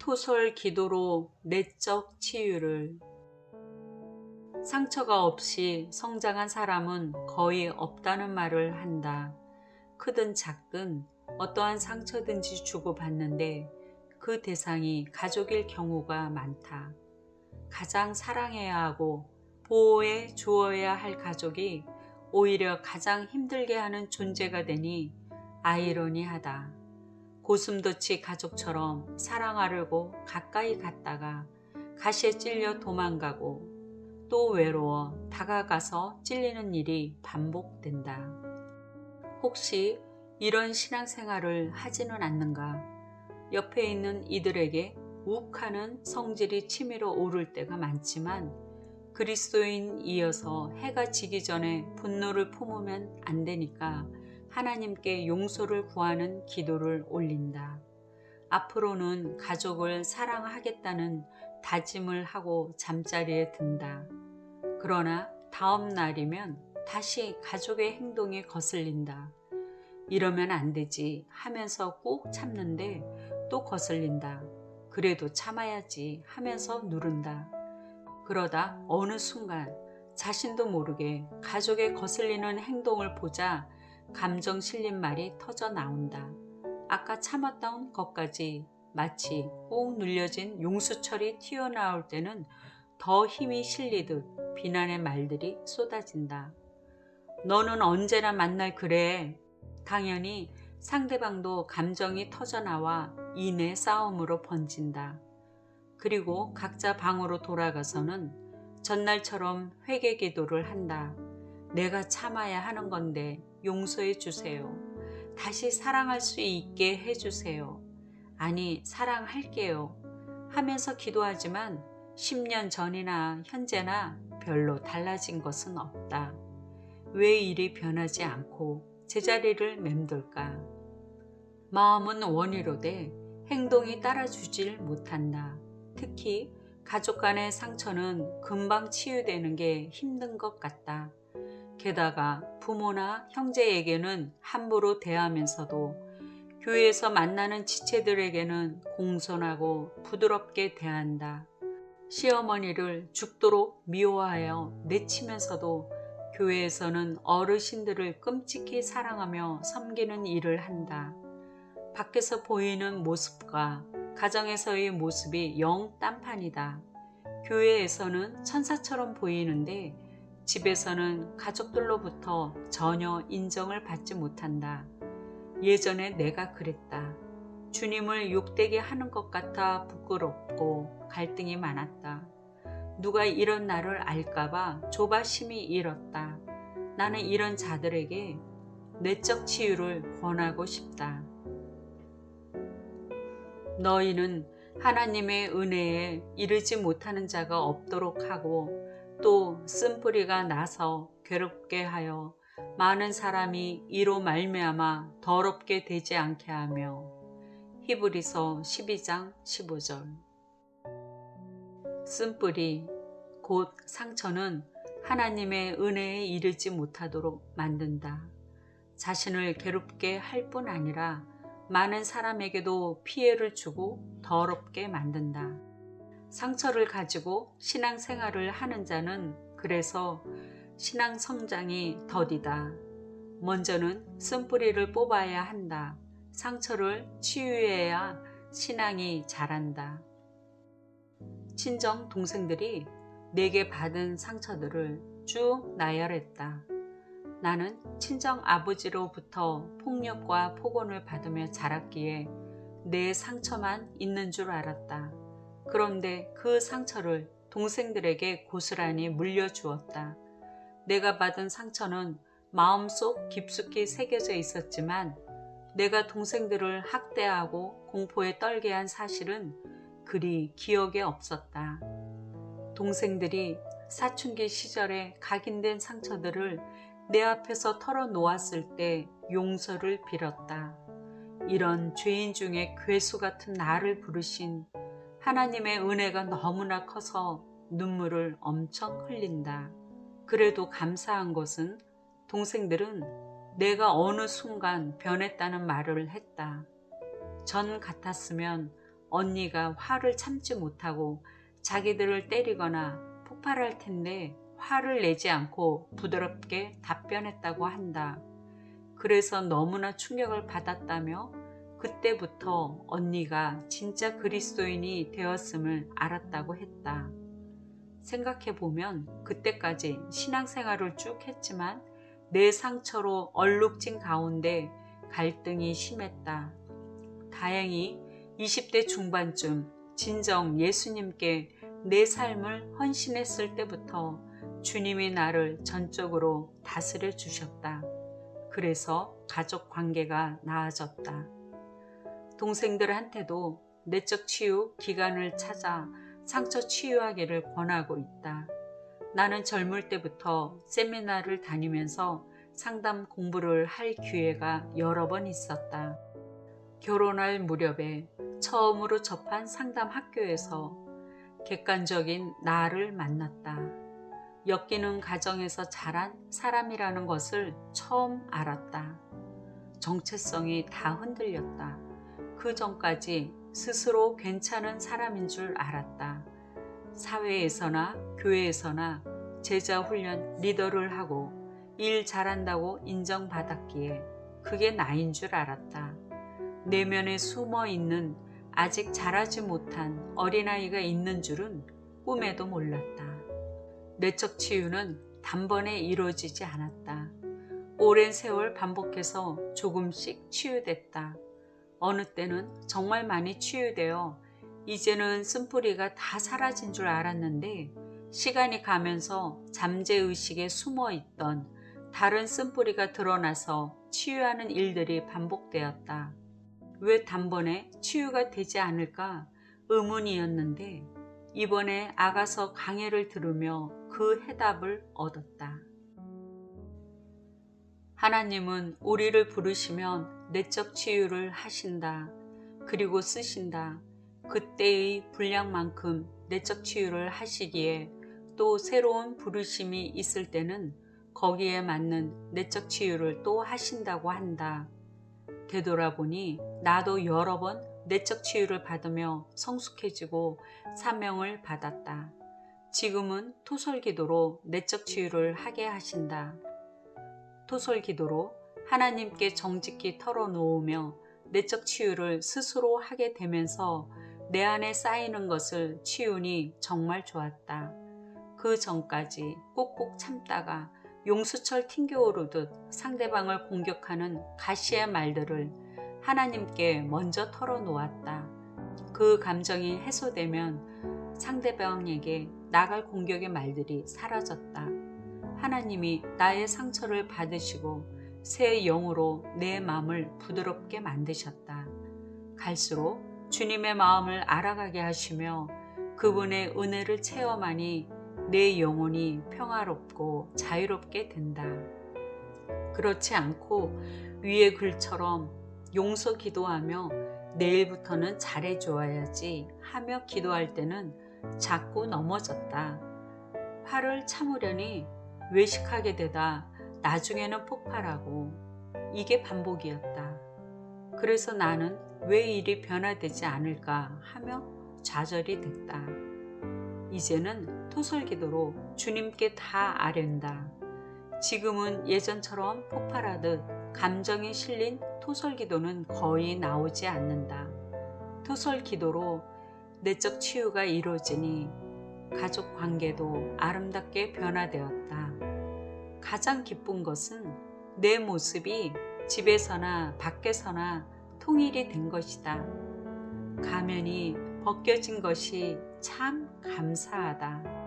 토설 기도로 내적 치유를 상처가 없이 성장한 사람은 거의 없다는 말을 한다. 크든 작든 어떠한 상처든지 주고받는데 그 대상이 가족일 경우가 많다. 가장 사랑해야 하고 보호해 주어야 할 가족이 오히려 가장 힘들게 하는 존재가 되니 아이러니하다. 고슴도치 가족처럼 사랑하려고 가까이 갔다가 가시에 찔려 도망가고 또 외로워 다가가서 찔리는 일이 반복된다. 혹시 이런 신앙생활을 하지는 않는가? 옆에 있는 이들에게 욱하는 성질이 치밀어 오를 때가 많지만 그리스도인 이어서 해가 지기 전에 분노를 품으면 안 되니까 하나님께 용서를 구하는 기도를 올린다. 앞으로는 가족을 사랑하겠다는 다짐을 하고 잠자리에 든다. 그러나 다음 날이면 다시 가족의 행동이 거슬린다. 이러면 안 되지 하면서 꾹 참는데 또 거슬린다. 그래도 참아야지 하면서 누른다. 그러다 어느 순간 자신도 모르게 가족의 거슬리는 행동을 보자 감정 실린 말이 터져 나온다. 아까 참았던 것까지 마치 꼭 눌려진 용수철이 튀어나올 때는 더 힘이 실리듯 비난의 말들이 쏟아진다. 너는 언제나 만날 그래. 당연히 상대방도 감정이 터져나와 이내 싸움으로 번진다. 그리고 각자 방으로 돌아가서는 전날처럼 회개 기도를 한다. 내가 참아야 하는 건데 용서해 주세요. 다시 사랑할 수 있게 해 주세요. 아니, 사랑할게요. 하면서 기도하지만 10년 전이나 현재나 별로 달라진 것은 없다. 왜 일이 변하지 않고 제자리를 맴돌까? 마음은 원이로되 행동이 따라주질 못한다. 특히 가족 간의 상처는 금방 치유되는 게 힘든 것 같다. 게다가 부모나 형제에게는 함부로 대하면서도 교회에서 만나는 지체들에게는 공손하고 부드럽게 대한다. 시어머니를 죽도록 미워하여 내치면서도 교회에서는 어르신들을 끔찍히 사랑하며 섬기는 일을 한다. 밖에서 보이는 모습과 가정에서의 모습이 영 딴판이다. 교회에서는 천사처럼 보이는데 집에서는 가족들로부터 전혀 인정을 받지 못한다. 예전에 내가 그랬다. 주님을 욕되게 하는 것 같아 부끄럽고 갈등이 많았다. 누가 이런 나를 알까봐 조바심이 일었다. 나는 이런 자들에게 내적 치유를 권하고 싶다. 너희는 하나님의 은혜에 이르지 못하는 자가 없도록 하고 또 쓴뿌리가 나서 괴롭게 하여 많은 사람이 이로 말미암아 더럽게 되지 않게 하며 히브리서 12장 15절 쓴뿌리 곧 상처는 하나님의 은혜에 이르지 못하도록 만든다. 자신을 괴롭게 할 뿐 아니라 많은 사람에게도 피해를 주고 더럽게 만든다. 상처를 가지고 신앙생활을 하는 자는 그래서 신앙 성장이 더디다. 먼저는 쓴뿌리를 뽑아야 한다. 상처를 치유해야 신앙이 자란다. 친정 동생들이 내게 받은 상처들을 쭉 나열했다. 나는 친정 아버지로부터 폭력과 폭언을 받으며 자랐기에 내 상처만 있는 줄 알았다. 그런데 그 상처를 동생들에게 고스란히 물려주었다. 내가 받은 상처는 마음속 깊숙이 새겨져 있었지만 내가 동생들을 학대하고 공포에 떨게 한 사실은 그리 기억에 없었다. 동생들이 사춘기 시절에 각인된 상처들을 내 앞에서 털어놓았을 때 용서를 빌었다. 이런 죄인 중에 괴수 같은 나를 부르신 하나님의 은혜가 너무나 커서 눈물을 엄청 흘린다. 그래도 감사한 것은 동생들은 내가 어느 순간 변했다는 말을 했다. 전 같았으면 언니가 화를 참지 못하고 자기들을 때리거나 폭발할 텐데 화를 내지 않고 부드럽게 답변했다고 한다. 그래서 너무나 충격을 받았다며 그때부터 언니가 진짜 그리스도인이 되었음을 알았다고 했다. 생각해보면 그때까지 신앙생활을 쭉 했지만 내 상처로 얼룩진 가운데 갈등이 심했다. 다행히 20대 중반쯤 진정 예수님께 내 삶을 헌신했을 때부터 주님이 나를 전적으로 다스려 주셨다. 그래서 가족 관계가 나아졌다. 동생들한테도 내적 치유 기간을 찾아 상처 치유하기를 권하고 있다. 나는 젊을 때부터 세미나를 다니면서 상담 공부를 할 기회가 여러 번 있었다. 결혼할 무렵에 처음으로 접한 상담 학교에서 객관적인 나를 만났다. 엮이는 가정에서 자란 사람이라는 것을 처음 알았다. 정체성이 다 흔들렸다. 그 전까지 스스로 괜찮은 사람인 줄 알았다. 사회에서나 교회에서나 제자 훈련 리더를 하고 일 잘한다고 인정받았기에 그게 나인 줄 알았다. 내면에 숨어 있는 아직 자라지 못한 어린아이가 있는 줄은 꿈에도 몰랐다. 내적 치유는 단번에 이루어지지 않았다. 오랜 세월 반복해서 조금씩 치유됐다. 어느 때는 정말 많이 치유되어 이제는 쓴뿌리가 다 사라진 줄 알았는데 시간이 가면서 잠재의식에 숨어 있던 다른 쓴뿌리가 드러나서 치유하는 일들이 반복되었다. 왜 단번에 치유가 되지 않을까 의문이었는데 이번에 아가서 강해를 들으며 그 해답을 얻었다. 하나님은 우리를 부르시면 내적 치유를 하신다. 그리고 쓰신다. 그때의 분량만큼 내적 치유를 하시기에 또 새로운 부르심이 있을 때는 거기에 맞는 내적 치유를 또 하신다고 한다. 되돌아보니 나도 여러 번 내적 치유를 받으며 성숙해지고 사명을 받았다. 지금은 토설 기도로 내적 치유를 하게 하신다. 토설 기도로 하나님께 정직히 털어놓으며 내적 치유를 스스로 하게 되면서 내 안에 쌓이는 것을 치우니 정말 좋았다. 그 전까지 꼭꼭 참다가 용수철 튕겨오르듯 상대방을 공격하는 가시의 말들을 하나님께 먼저 털어놓았다. 그 감정이 해소되면 상대방에게 나갈 공격의 말들이 사라졌다. 하나님이 나의 상처를 받으시고 새 영으로 내 마음을 부드럽게 만드셨다. 갈수록 주님의 마음을 알아가게 하시며 그분의 은혜를 체험하니 내 영혼이 평화롭고 자유롭게 된다. 그렇지 않고 위의 글처럼 용서 기도하며 내일부터는 잘해줘야지 하며 기도할 때는 자꾸 넘어졌다. 화를 참으려니 외식하게 되다 나중에는 폭발하고 이게 반복이었다. 그래서 나는 왜 일이 변화되지 않을까 하며 좌절이 됐다. 이제는 토설 기도로 주님께 다 아련다. 지금은 예전처럼 폭발하듯 감정이 실린 토설 기도는 거의 나오지 않는다. 토설 기도로 내적 치유가 이루어지니 가족 관계도 아름답게 변화되었다. 가장 기쁜 것은 내 모습이 집에서나 밖에서나 통일이 된 것이다. 가면이 벗겨진 것이 참 감사하다.